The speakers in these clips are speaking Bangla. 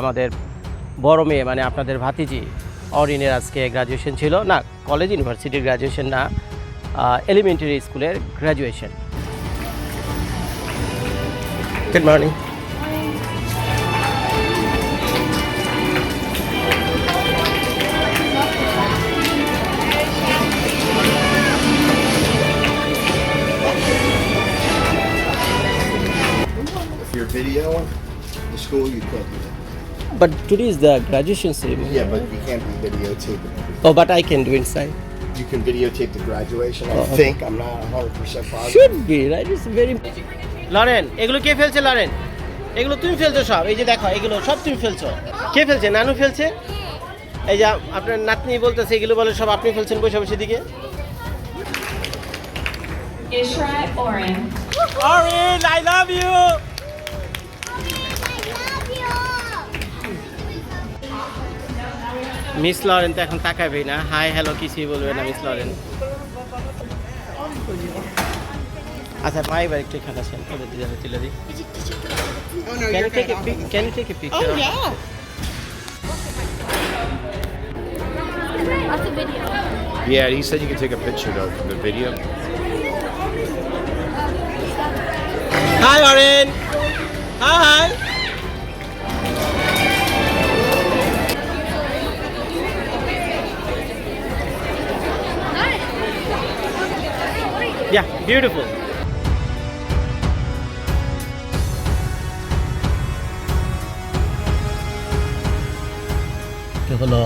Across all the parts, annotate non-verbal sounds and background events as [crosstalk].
আমাদের বড় মেয়ে মানে আপনাদের ভাতিজি অরিনের আজকে গ্রাজুয়েশন ছিল। না কলেজ ইউনিভার্সিটির গ্রাজুয়েশন না এলিমেন্টারি স্কুলের graduation good morning videoing the school, you can't do but today is the graduation ceremony Yeah, but you can't be videotaping. Oh but I can do inside You can videotape the graduation. I Oh, think. I'm not 100 percent positive. Should be right it's very Lauren এগুলো কে ফেলছে লরেন? এগুলো তুমি ফেলছো সব এই যে দেখো এগুলো সব তুমি ফেলছো। কে ফেলছে? নানু ফেলছে? এই যে আপনার নাতনি বলতেছে এগুলো বলে সব আপনি ফেলছেন বসে বসে দিকে। Ishrat Oren. Orin I love you miss Lauren তো এখন তাকাবে না। হাই হ্যালো কিছুই বলবে না মিস লরেন? আচ্ছা ভাই ভাই একটু এখানে আছেন তুলে দিয়ে যাবে তুলে দিই। ক্যান থেকে ক্যান থেকে pick Yeah, he said you could take a picture though from the video. Hi, Arin. Hi. Beautiful. হলো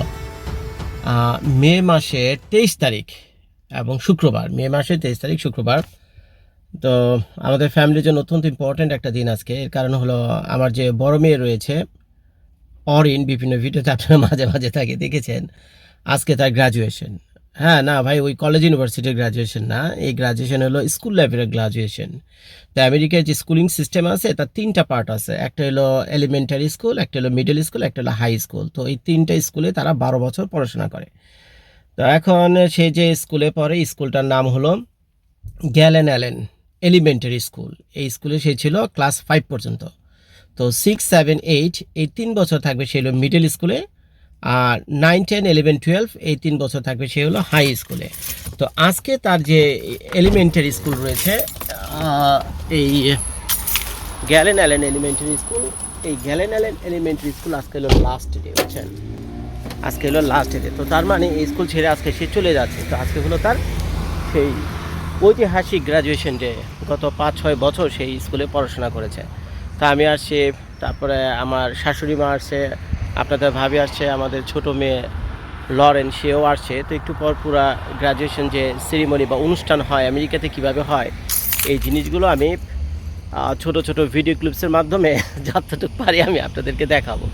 মে মাসে তেইশ তারিখ এবং শুক্রবার। মে মাসের তেইশ তারিখ, শুক্রবার। তো আমাদের ফ্যামিলির জন্য অত্যন্ত ইম্পর্ট্যান্ট একটা দিন আজকে। এর কারণ হলো, আমার যে বড় মেয়ে রয়েছে, অরিন, বিভিন্ন ভিডিওতে আপনারা মাঝে মাঝে তাকে দেখেছেন। আজকে তার গ্রাজুয়েশন হ্যাঁ না ভাই, ওই কলেজ ইউনিভার্সিটির গ্রাজুয়েশন না। এই গ্রাজুয়েশন হলো স্কুল লেভেলের গ্রাজুয়েশন তো আমেরিকার যে স্কুলিং সিস্টেম আছে, তার তিনটা পার্ট আছে। একটা হলো এলিমেন্টারি স্কুল একটা হলো মিডল স্কুল একটা হলো হাই স্কুল তো এই তিনটা স্কুলে তারা বারো বছর পড়াশোনা করে। তো এখন সে যে স্কুলে পড়ে স্কুলটার নাম হলো গ্যালেন অ্যালেন এলিমেন্টারি স্কুল এই স্কুলে সে ছিল ক্লাস ফাইভ পর্যন্ত। তো সিক্স সেভেন এইট এই তিন বছর থাকবে সে হলো মিডল স্কুলে আর নাইন টেন ইলেভেন টুয়েলভ এই তিন বছর থাকবে, সে হলো হাই স্কুলে তো আজকে তার যে এলিমেন্টারি স্কুল রয়েছে এই গ্যালেন অ্যালেন এলিমেন্টারি স্কুল এই গ্যালেন অ্যালেন এলিমেন্টারি স্কুল আজকে হলো লাস্ট ডে বুঝছেন? আজকে হলো লাস্ট ডে তো তার মানে এই স্কুল ছেড়ে আজকে সে চলে যাচ্ছে। তো আজকে হলো তার সেই ঐতিহাসিক গ্রাজুয়েশন ডে গত পাঁচ, ছয় বছর সেই স্কুলে পড়াশোনা করেছে। তা আমি আসছি তারপরে আমার শাশুড়ি মা আসছে আপনাদের ভাবি আসছে, আমাদের ছোট মেয়ে লরেন, সেও আসছে। তো একটু পর পুরা গ্রাজুয়েশন যে সেরিমনি বা অনুষ্ঠান হয়, আমেরিকাতে কীভাবে হয়, এই জিনিসগুলো আমি ছোট ছোট ভিডিও ক্লিপসের মাধ্যমে [laughs] যতটুকু পারি আমি আপনাদেরকে দেখাবো।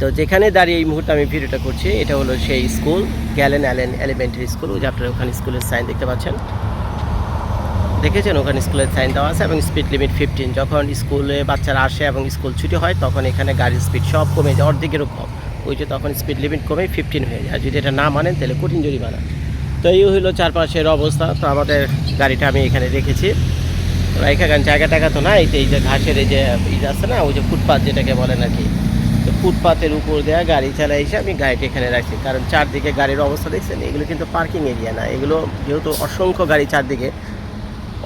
তো যেখানে দাঁড়িয়ে এই মুহূর্তে আমি ভিডিওটা করছি, এটা হলো সেই school Galen Allen elementary school যে আপনারা ওখানে স্কুলের সাইন দেখতে পাচ্ছেন। দেখেছেন, ওখানে স্কুলের সাইন দেওয়া আছে এবং স্পিড লিমিট ফিফটিন যখন স্কুলে বাচ্চারা আসে এবং স্কুল ছুটি হয়, তখন এখানে গাড়ির স্পিড সব কমে যায়, অর্ধেকেরও কম। ওই যে তখন স্পিড লিমিট কমে ফিফটিন হয়ে যায়। যদি এটা না মানেন, তাহলে কঠিন জরিমানা। তো এই হলো চারপাশের অবস্থা। তো আমাদের গাড়িটা আমি এখানে রেখেছি। এখানে জায়গা টাকা তো নাই এই যে ঘাসের এই যে ইয়ে আছে না, ওই যে ফুটপাথ যেটাকে বলে নাকি, তো ফুটপাথের উপর দেওয়া গাড়ি চালাই এসে আমি গাড়িটা এখানে রাখছি। কারণ চারদিকে গাড়ির অবস্থা দেখছেন, এগুলো কিন্তু পার্কিং এরিয়া না। এগুলো যেহেতু অসংখ্য গাড়ি চারদিকে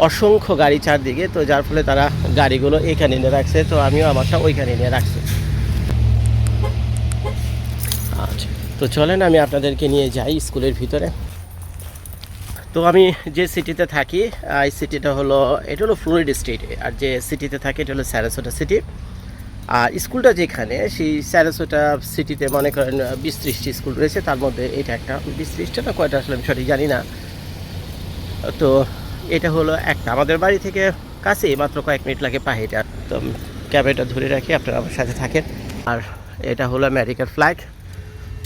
অসংখ্য গাড়ি চারদিকে, তো যার ফলে তারা গাড়িগুলো এখানে নিয়ে রাখছে, তো আমিও আমারটা ওইখানে নিয়ে রাখছি। আচ্ছা তো চলেন আমি আপনাদেরকে নিয়ে যাই স্কুলের ভিতরে। তো আমি যে সিটিতে থাকি এই সিটিটা হলো, এটা হলো ফ্লোরিড স্টেটে, আর যে সিটিতে থাকি এটা হলো স্যারাসোটা সিটি। আর স্কুলটা যেখানে, সেই স্যারাসোটা সিটিতে মনে করেন বিশ ত্রিশটি স্কুল রয়েছে, তার মধ্যে এটা একটা, বিশ ত্রিশটা না কয়টা আসলে আমি সঠিক জানি না। তো এটা হলো একটা। আমাদের বাড়ি থেকে কাছে মাত্র কয়েক মিনিট লাগে পাহিটা তো ক্যাবেটা ধরে রাখি, আপনারা আমার সাথে থাকেন। আর এটা হলো আমেরিকার ফ্লাইট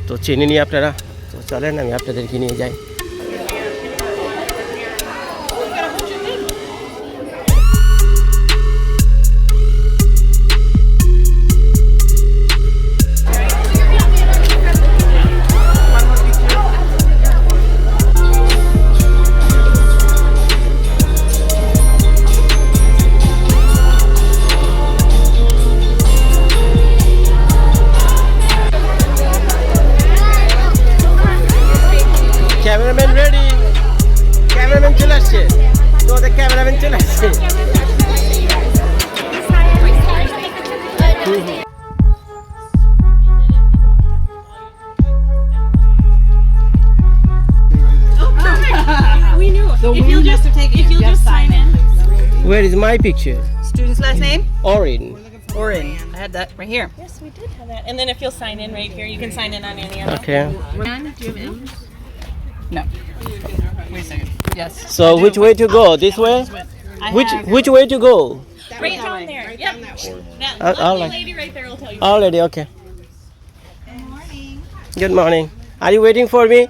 তো চিনি নিয়ে আপনারা, তো চলেন, আমি আপনাদেরকে নিয়ে যাই। Picture? Student's last name? Orin. Orin. I had that right here. Yes, we did have that. And then if you'll sign in right here, you can sign in on any of them. Okay. Do you have M's? No. Wait a second. Yes. So which way to go? This way? I Which have- which way to go? Right down there. Yep. That all lovely right. lady right there will tell you. Already okay. Good morning. Good morning. Are you waiting for me?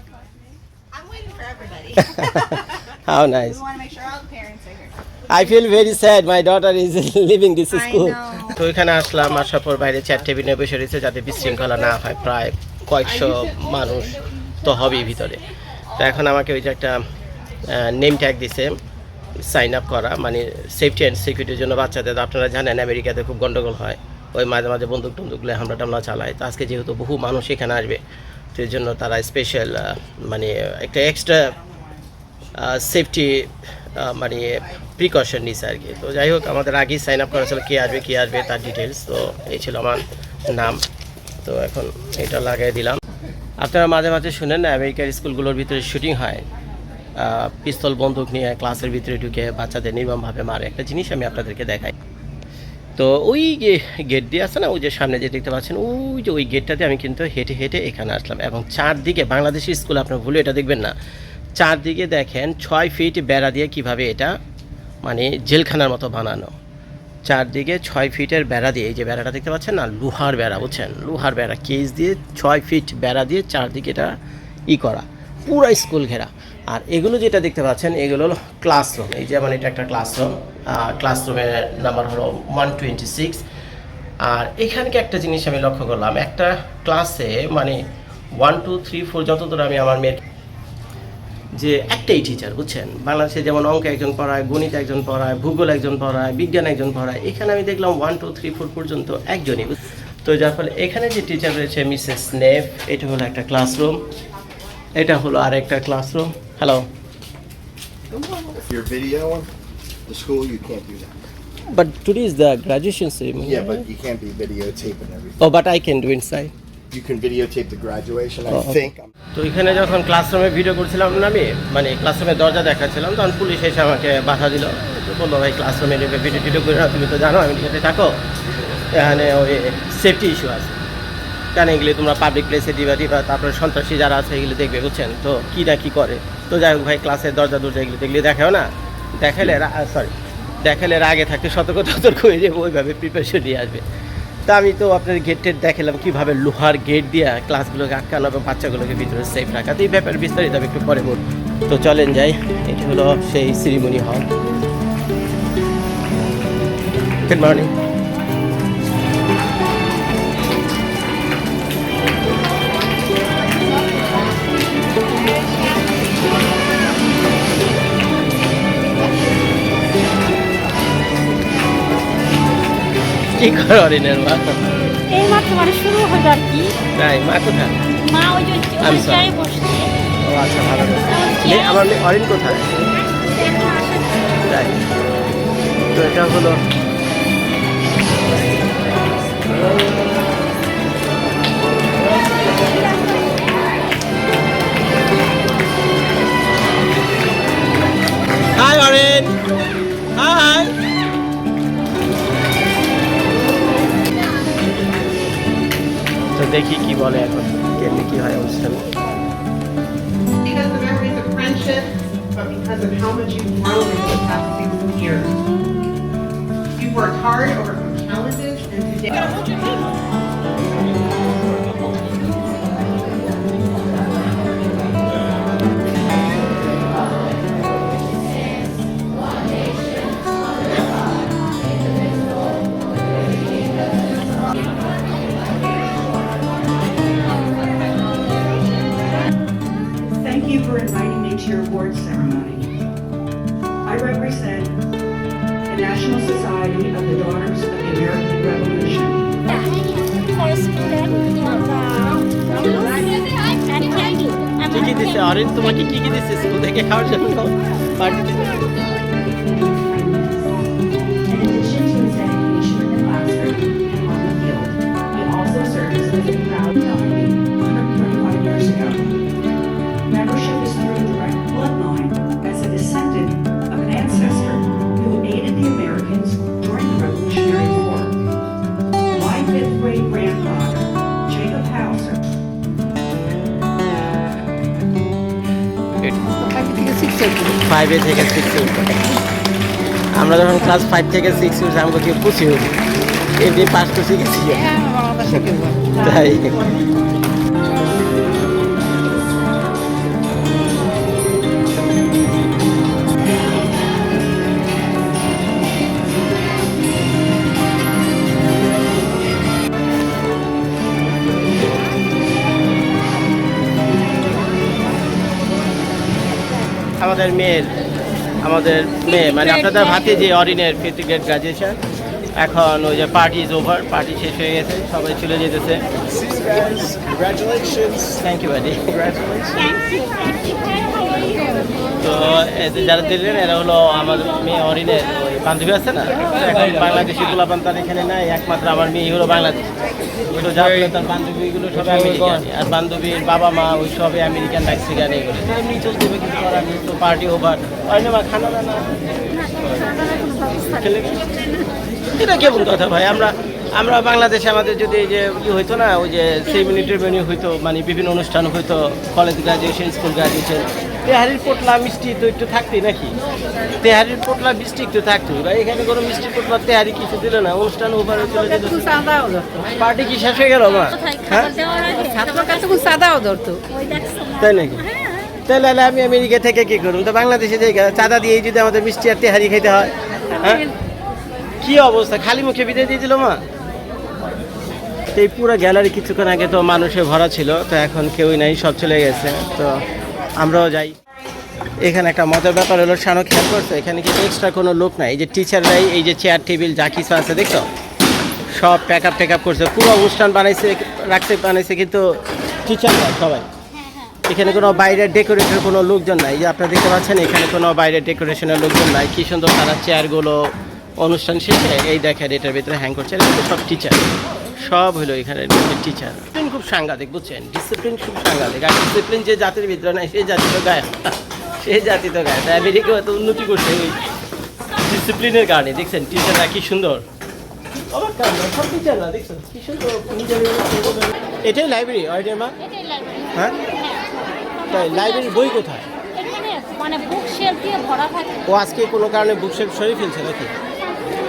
I'm waiting for everybody. [laughs] How [laughs] nice. we want to make sure all very sad. My daughter is [laughs] leaving this I school. know. তো এখানে আসলাম আসার পর বাইরে চার টেবিলে বসে রয়েছে যাতে বিশৃঙ্খলা না হয় প্রায় কয়েকশো মানুষ তো হবেই ভিতরে তো এখন আমাকে ওই যে একটা নেম ট্যাগ দিছে সাইন আপ করা মানে সেফটি অ্যান্ড সিকিউরিটির জন্য বাচ্চাদের আপনারা জানেন আমেরিকাতে খুব গন্ডগোল হয় ওই মাঝে মাঝে বন্দুক টন্দুকলে হামলা টামলা চালায় তো আজকে যেহেতু বহু মানুষ এখানে আসবে তো এর জন্য তারা স্পেশাল মানে একটা এক্সট্রা সেফটি মানে প্রিকশন নিছে আর কি। তো যাই হোক, আমাদের আগেই সাইন আপ করা ছিল, কে আসবে কে আসবে, তার ডিটেলস তো এই ছিল আমার নাম। তো এখন এটা লাগাই দিলাম। আপনারা মাঝে মাঝে শুনেন না, আমেরিকার স্কুলগুলোর ভিতরে শুটিং হয়। পিস্তল বন্দুক নিয়ে ক্লাসের ভিতরে ঢুকে বাচ্চাদের নির্মমভাবে মারে। একটা জিনিস আমি আপনাদেরকে দেখাই। তো ওই যে গেট দিয়ে আছে না, ওই যে সামনে যে দেখতে পাচ্ছেন, ওই যে ওই গেটটাতে আমি কিন্তু হেঁটে হেঁটে এখানে আসলাম। এবং চারদিকে বাংলাদেশি স্কুল, আপনার ভুলে এটা দেখবেন না। চারদিকে দেখেন ছয় ফিট বেড়া দিয়ে কীভাবে এটা মানে জেলখানার মতো বানানো। চারদিকে ছয় ফিটের বেড়া দিয়ে, এই যে বেড়াটা দেখতে পাচ্ছেন না? লোহার বেড়া, বুঝছেন? লোহার বেড়া কেজ দিয়ে ছয় ফিট বেড়া দিয়ে চারদিকে এটা ই করা। পুরো স্কুল ঘেরা। আর এগুলো যেটা দেখতে পাচ্ছেন, এগুলো হলো ক্লাসরুম এই যে মানে এটা একটা ক্লাসরুম ক্লাসরুমের নাম্বার হলো ওয়ান টোয়েন্টি সিক্স আর এখানকে একটা জিনিস আমি লক্ষ্য করলাম। একটা ক্লাসে মানে ওয়ান টু থ্রি ফোর যতদূর আমি আমার মেয়ের যে একটাই টিচার বুঝছেন? বাংলাদেশে যেমন অঙ্ক একজন পড়ায় গণিত একজন পড়ায় ভূগোল একজন পড়ায় বিজ্ঞান একজন পড়ায় এখানে আমি দেখলাম ওয়ান টু থ্রি ফোর পর্যন্ত একজনই তো যার ফলে এখানে যে টিচার রয়েছে মিসেস স্নেফ এটা হলো একটা ক্লাসরুম এটা হলো আর একটা classroom hello If you're videoing the do graduation ceremony Yeah, but you can't be videotaping everything. Oh but I can do inside You can videotape the graduation, I Oh, think. তো এখানে যখন ক্লাসরুমে ভিডিও করছিলাম না আমি মানে ক্লাসরুমের দরজা দেখাচ্ছিলাম তখন পুলিশ এসে আমাকে বাধা দিল। তো বলল ভাই ক্লাসরুমে ভিডিও টিডিও করে না তুমি তো জানো আমি সাথে থাকো। এখানে ওই সেফটি ইস্যু আছে। কেন এগুলি তোমরা পাবলিক প্লেসে দিবা দিবা তারপরে সন্ত্রাসী যারা আছে এগুলি দেখবে বুঝছেন? তো কী না কী করে? তো যাই হোক ভাই ক্লাসের দরজা দরজা এগুলি দেখলে দেখাও না? দেখালে সরি দেখালে এর আগে থাকতে সতর্ক সতর্ক হয়ে যাবে ওইভাবে প্রিপারেশন নিয়ে আসবে। তা আমি তো আপনার গেট টেট দেখালাম কীভাবে লোহার গেট দিয়ে ক্লাসগুলোকে আটকানো এবং বাচ্চাগুলোকে ভিতরে সেফ রাখা। তো এই ব্যাপারে বিস্তারিত আমি একটু পরে বলব। তো চলেন যাই, এটি হলো সেই সিরিমনি হল গুড মর্নিং কি করো অরিনের মা? এই মাত্র মানে শুরু হলো আর কি। তাই মা কোথায়? মা ওই যে sorry. চেয়ারে বসছে। ও আচ্ছা ভালো মেয়ে আমার মেয়ে অরিন কোথায়? তাই তো এটা হলো হাই অরিন। হাই তো দেখি কি বলে এখন কেমনি কি হয় অনুষ্ঠান because of memories of friendship, but because of how much you've grown over the past six years. You've worked hard, overcome challenges, and today. Society of the Daughters of the American Revolution. for student and candy. কি কি দিছে অরেঞ্জ তোমাকে কি কি দিছে স্কুল থেকে খাওয়ার জন্য পার্টি ফাইভে থেকে সিক্স আমরা যখন ক্লাস ফাইভ থেকে সিক্স উঠছি আমাকে কেউ পুষি উঠি এমনি পাস তো শিখেছি তাই। আমাদের মেয়ের আমাদের মেয়ে মানে আপনাদের ভাতে যে অরিনের ফিফথ গ্রেড গ্রাজুয়েশন এখন ওই যে পার্টি ইজ ওভার পার্টি শেষ হয়ে গেছে সবাই চলে যেতেছে. Thank you buddy. তো যারা দিলেন এরা হলো আমাদের মেয়ে অরিনের ওই বান্ধবী আছে না? এখন বাংলাদেশি গোলাপান তার এখানে নাই একমাত্র আমার মেয়ে হলো বাংলাদেশ। ওইগুলো যা হলো তার বান্ধবীগুলো সবাই আমেরিকান। আর বান্ধবীর বাবা মা ওই সবে আমেরিকান মেক্সিকান এগুলো। এমনি চলতে হবে কিছু করার তো পার্টি ওভার অরিনে মা খানা দানা? এটা কেমন কথা ভাই? আমরা আমরা বাংলাদেশে আমাদের যদি এই যে ই হইতো না ওই যে সেই মিনিটের মেনু হইতো মানে বিভিন্ন অনুষ্ঠান হইতো কলেজ গ্রাজুয়েশন স্কুল গ্রাজুয়েশন তেহারির পোটলা মিষ্টি তো একটু থাকতেই নাকি? তেহারির পোটলা মিষ্টি একটু থাকতোই। বা এখানে কোনো মিষ্টি পোটলা তেহারি কিছু দিল না। অনুষ্ঠান ওভারে চলে যেত পার্টি কি শেষ হয়ে গেল মা হ্যাঁ? ছাত্র সাদাও ধরতো। ওই দেখছ তাই নাকি? তাহলে আমি আমেরিকা থেকে কি করুন তো বাংলাদেশে যে চাঁদা দিয়ে যদি আমাদের মিষ্টি আর তেহারি খেতে হয় হ্যাঁ? কি অবস্থা? খালি মুখে বিদায় দিয়ে দিল মা? এই পুরো গ্যালারি কিছুক্ষণ আগে তো মানুষে ভরা ছিল তো এখন কেউই নাই সব চলে গেছে। তো আমরাও যাই। এখানে একটা মজার ব্যাপার হলো সানো খেয়াল করছে, এখানে কিন্তু এক্সট্রা কোনো লোক নাই। এই যে টিচাররাই এই যে চেয়ার টেবিল যা কিছু আছে, দেখছ? সব প্যাক আপ প্যাক আপ করছে। পুরো অনুষ্ঠান বানাইছে, রাখতে বানাইছে কিন্তু টিচাররা সবাই। এখানে কোনো বাইরের ডেকোরেটের কোনো লোকজন নাই। যে আপনারা দেখতে পাচ্ছেন, এখানে কোনো বাইরের ডেকোরেশনের লোকজন নাই। কি সুন্দর তারা চেয়ারগুলো অনুষ্ঠান শেষে এই দেখেন, এটার ভিতরে হ্যাং করছে। সব টিচার সব হলো এখানে টিচার খুব সাংঘাতিক বুঝছেন? ডিসিপ্লিন খুব সাংঘাতিক। আর ডিসিপ্লিন যে জাতির ভিতরে নাই সেই জাতি তো গায়ে সেই জাতি তো গায়ে তাই আমেরিকা এত উন্নতি করছে ওই ডিসিপ্লিনের কারণে দেখছেন? টিচাররা কি সুন্দর? এটাই লাইব্রেরি অয়ডের মা? হ্যাঁ? তাই লাইব্রেরির বই কোথায়? মানে বুক শেলফ দিয়ে ভরা থাকে। ও আজকে কোনো কারণে বুক বুকশেপ সরিয়ে ফেলছে নাকি?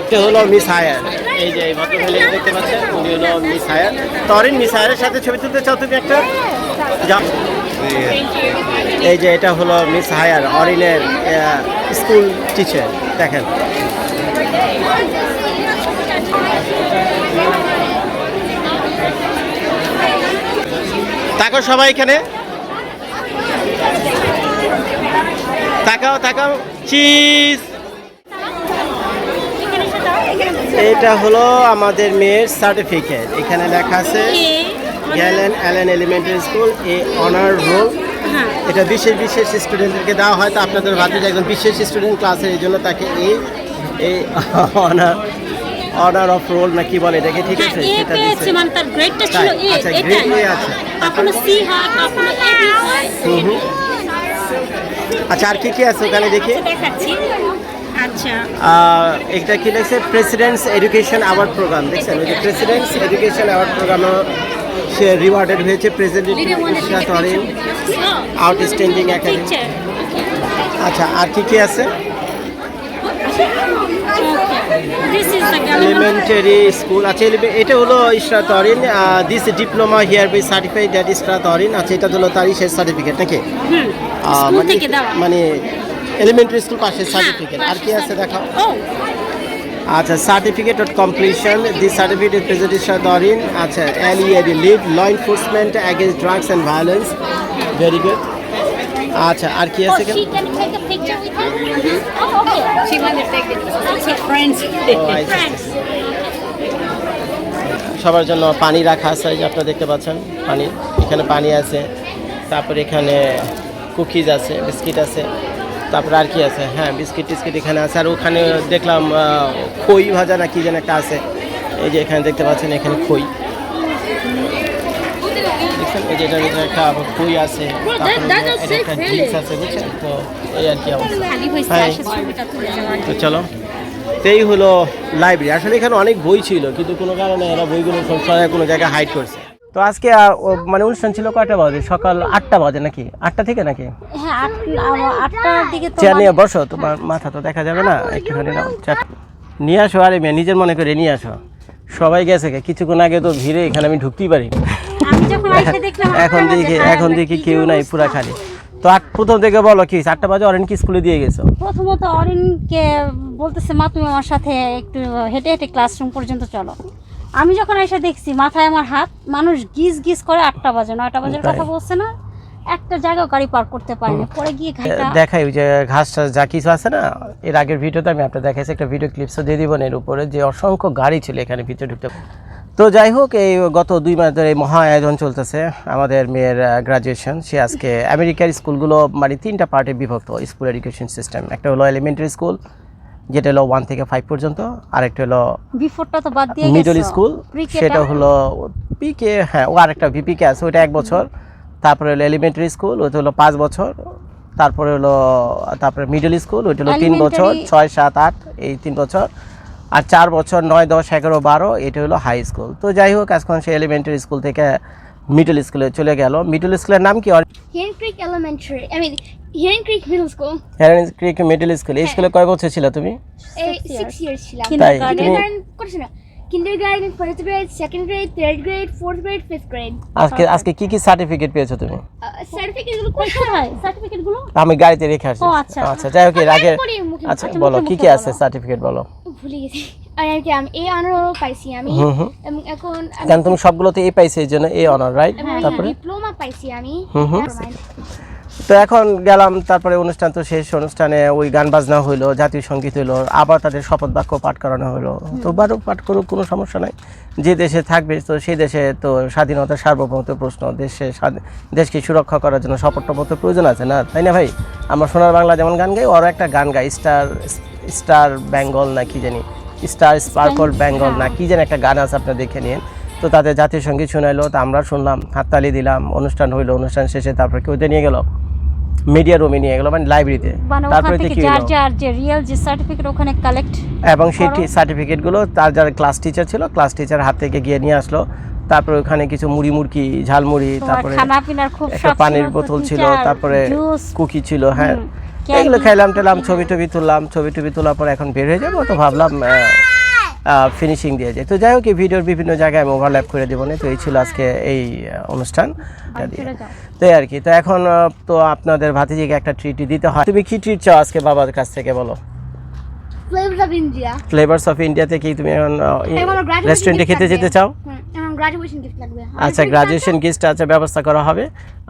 এটা হলো মিস হায়ার। এই যে এই দেখতে পাচ্ছেন, উনি হলো মিস হায়ার। তরিন, মিস হায়ারের সাথে ছবি তুলতে চাও তুমি একটা? এই যে এটা হলো মিস হায়ার, অরিনের স্কুল টিচার, দেখেন। তাকাও সবাই এখানে। তাকাও তাকাও। চিজ এখানে এসে দাও এখানে এটা হলো আমাদের মেয়ের সার্টিফিকেট এখানে লেখা আছে Galen Allen elementary school a honor roll এটা বিশেষ বিশেষ স্টুডেন্টদেরকে দেওয়া হয় তো আপনাদের ভাবতে যে একজন বিশেষ স্টুডেন্ট ক্লাসের এই জন্য তাকে এই এই অনার অর্ডার অফ রোল না কি বলে এটাকে ঠিক আছে? হ্যাঁ সেটা পেয়েছে মানে তার গ্রেডটা ছিল এ আচ্ছা, আছে। কখনো সি হয় কখনো এ বি হয়। হুম হুম। আচ্ছা আর কি কি আছে ওখানে দেখি? আচ্ছা, দেখাচ্ছি। এটা কি লেগেছে প্রেসিডেন্টস এডুকেশন অ্যাওয়ার্ড প্রোগ্রাম দেখছেন? ওই যে প্রেসিডেন্টস এডুকেশন অ্যাওয়ার্ড প্রোগ্রামও সে রিওয়ার্ডেড হয়েছে। প্রেসিডেন্ট আউটস্ট্যান্ডিং একাডেমি আচ্ছা আর কি কি আছে? এলিমেন্টারি স্কুল আচ্ছা এটা হলো Ishrat Orin this diploma hereby certified that Ishrat Orin আচ্ছা এটা হলো তারই শেষ সার্টিফিকেট নাকি? মানে এলিমেন্টারি স্কুল পাশের সার্টিফিকেট আর কি আছে দেখাও? আচ্ছা certificate of completion this certificate presentation দরিন আচ্ছা L E A D leave law enforcement against drugs and violence very good আচ্ছা আর কি Oh, আছে? Oh, friends. Oh. Thanks. সবার জন্য পানি রাখা আছে যে আপনারা দেখতে পাচ্ছেন পানি। এখানে পানি আছে তারপর এখানে কুকিজ আছে বিস্কিট আছে। তারপর আর কি আছে? হ্যাঁ বিস্কিট টিস্কিট এখানে আছে। আর ওখানে দেখলাম খই ভাজা না কি যেন একটা আছে। এই যে এখানে দেখতে পাচ্ছেন এখানে খই। দেখছেন? এই যে এটার ভিতরে একটা খই আছে। তারপরে যে was একটা ড্রিঙ্কস আছে বুঝছেন? তো এই আর কি অবস্থা। হ্যাঁ। তো চলো। এই হলো লাইব্রেরি আসলে এখানে অনেক বই ছিল কিন্তু কোনো কারণে এরা বইগুলো সব সময় কোনো জায়গায় হাইড করছে। তো আজকে মানে অনুষ্ঠান ছিল কয়টা বাজে? সকাল আটটা বাজে নাকি? আটটা থেকে নাকি? হ্যাঁ আটটার দিকে চেয়ার মানে- নিয়ে বসো তোমার মাথা তো দেখা যাবে না। একটুখানি নাও চেয়ার নিয়ে আসো আরে মেয়ে নিজের মনে করে নিয়ে আসো। সবাই গেছে। কিছুক্ষণ আগে তো ভিড়ে এখানে আমি ঢুকতেই পারি। এখন দেখি হ্যাঁ, এখন দেখি কেউ নাই। পুরা খালি। তো আট প্রথম থেকে বলো কি চারটা বাজে অরেন কি স্কুলে দিয়ে গেছো? প্রথমত অরিনকে বলতেছে মা তুমি আমার সাথে একটু হেঁটে হেঁটে ক্লাসরুম পর্যন্ত চলো। আমি যখন এসে দেখছি মাথায় আমার হাত মানুষ গিজ গিজ করে আটটা বাজে নয়টা বাজে কথা বলছে না। একটা জায়গা গাড়ি পার করতে পারিনি। পরে গিয়ে দেখাই ওই যে ঘাস যা কিছু আছে না এর আগের ভিডিওতে আমি আপনার দেখাইছি একটা ভিডিও ক্লিপসও দিয়ে দিব এর উপরে যে অসংখ্য গাড়ি ছিল এখানে ভিতরে ঢুকতে। তো যাই হোক এই গত দুই মাস ধরে এই মহা আয়োজন চলতেছে আমাদের মেয়ের গ্রাজুয়েশন সে আজকে আমেরিকার স্কুলগুলো মানে তিনটা পার্টে বিভক্ত স্কুল এডুকেশন সিস্টেম একটা হলো এলিমেন্টারি স্কুল যেটা হলো ওয়ান থেকে ফাইভ পর্যন্ত আরেকটা হলো বিফোরটা তো বাদ দিয়ে মিডল স্কুল সেটা হলো পিকে হ্যাঁ ও আরেকটা ভিপিকে আছে ওইটা এক বছর। তারপরে হলো এলিমেন্টারি স্কুল ওইটা হলো পাঁচ বছর। তারপরে হলো তারপরে মিডল স্কুল ওইটা হলো তিন বছর ছয় সাত আট এই তিন বছর। আর চার বছর নয় দশ এগারো বারো এটা হলো হাই স্কুল তো যাই হোক এখন সে এলিমেন্টারি স্কুল থেকে মিডল স্কুলে চলে গেল। মিডল স্কুলের নাম কি? Hidden Creek Elementary. I creek middle school এই স্কুলে কয় বছর ছিল তুমি? ছিলাম। তাই kindergarten first grade second grade third grade fourth grade fifth grade আজকে আজকে কি কি সার্টিফিকেট পেয়েছ তুমি? সার্টিফিকেটগুলো কোথায়? সার্টিফিকেটগুলো আমি গাড়িতে রেখে আসছি আচ্ছা। আচ্ছা যাই হোক এর আগে আচ্ছা আচ্ছা, বলো কি কি আছে সার্টিফিকেট বলো। ভুলে গেছি। আর আর কি আমি এই অনার পাইছি আমি। হুম হুম। এবং এখন আমি তুমি সবগুলোতে এ পাইছো এই জন্য এ অনার রাইট তারপরে? ডিপ্লোমা পাইছি আমি। হুম হুম। তো এখন গেলাম তারপরে অনুষ্ঠান তো শেষ। অনুষ্ঠানে ওই গান বাজনা হইল জাতীয় সংগীত হইল আবার তাদের শপথ বাক্য পাঠ করানো হলো তো বারো পাঠ করুক কোনো সমস্যা নাই। যে দেশে থাকবে তো সেই দেশে তো স্বাধীনতা সার্বভৌমত্ব প্রশ্ন। দেশে দেশকে সুরক্ষা করার জন্য শপথ টপথ প্রয়োজন আছে না? তাই না ভাই? আমরা সোনার বাংলা যেমন গান গাই ওরও একটা গান গাই স্টার স্টার বেঙ্গল না কি জানি? স্টার স্পার্কল বেঙ্গল না কি যেন একটা গান আছে আপনারা দেখে নিন। তো তাদের জাতীয় সংগীত শোনাইলো তা আমরা শুনলাম হাততালি দিলাম অনুষ্ঠান হইল অনুষ্ঠান শেষে তারপরে কেউ নিয়ে গেল। মিডিয়া রুমে নিয়ে গেলো মানে লাইব্রেরিতে মানে তারপরে কি যার যার যে রিয়েল যে সার্টিফিকেট ওখানে কালেক্ট এবং সেই সার্টিফিকেটগুলো তার যারা ক্লাস টিচার ছিল ক্লাস টিচার হাত থেকে গিয়ে নিয়ে আসলো। তারপরে ওখানে কিছু মুড়ি মুড়কি ঝালমুড়ি তারপরে একটা পানির বোতল ছিল তারপরে কুকি ছিল হ্যাঁ। এগুলো খাইলাম টেলাম ছবি টবি তুললাম ছবি টবি তোলার পর এখন বের হয়ে যাব তো ভাবলাম ফিনিশিং দিয়ে যায়। তো যাই হোক এই ভিডিওর বিভিন্ন জায়গায় আমি ওভারল্যাপ করে দেবো না। তো এই ছিল আজকে এই অনুষ্ঠান। তো আর কি। তো এখন তো আপনাদের ভাতিজিকে একটা ট্রিট দিতে হয়। তুমি কি ট্রিট চাও আজকে বাবার কাছ থেকে বলো. ফ্লেভার্স অফ ইন্ডিয়াতে কি তুমি এখন রেস্টুরেন্টে খেতে যেতে চাও? আচ্ছা গ্রাজুয়েশন গিফট আচ্ছা ব্যবস্থা করা হবে।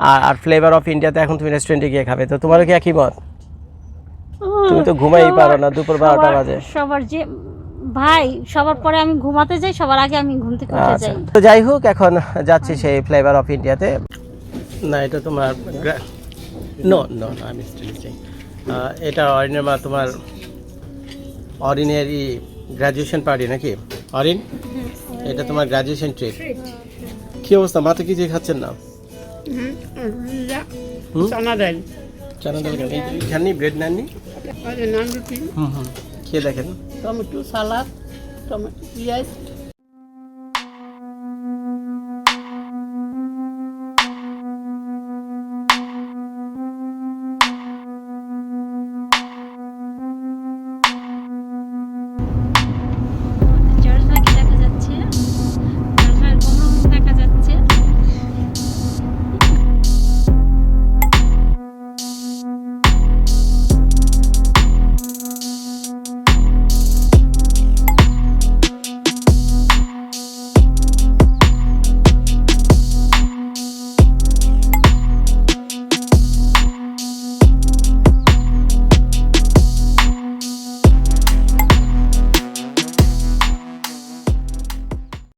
আর আর ফ্লেভার অফ ইন্ডিয়াতে এখন তুমি রেস্টুরেন্টে গিয়ে খাবে। তো তোমারও কি একই মত? তুমি তো ঘুমাই পারো না দুপুর বারোটা বাজে। সবার যে ভাই সবার পরে আমি ঘুমাতে যাই সবার আগে আমি ঘুম থেকে উঠে আচ্ছা। যাই। তো যাই হোক এখন যাচ্ছি সেই ফ্লেভার অফ ইন্ডিয়াতে না এটা তোমার নো নো আমি এটা অরিনের মা তোমার অরিনের গ্রাজুয়েশন পার্টি নাকি? অরিন? এটা তোমার গ্রাজুয়েশন ট্রিপ কি অবস্থা? মা তো কিছু খাচ্ছেন না? হুম? চানা ডাল। চানা ডাল খান। এই এই খাননি ব্রেড নেননি? নান রুটি হুম হুম। খেয়ে দেখেন। টমেটো সালাদ টমেটো পেঁয়াজ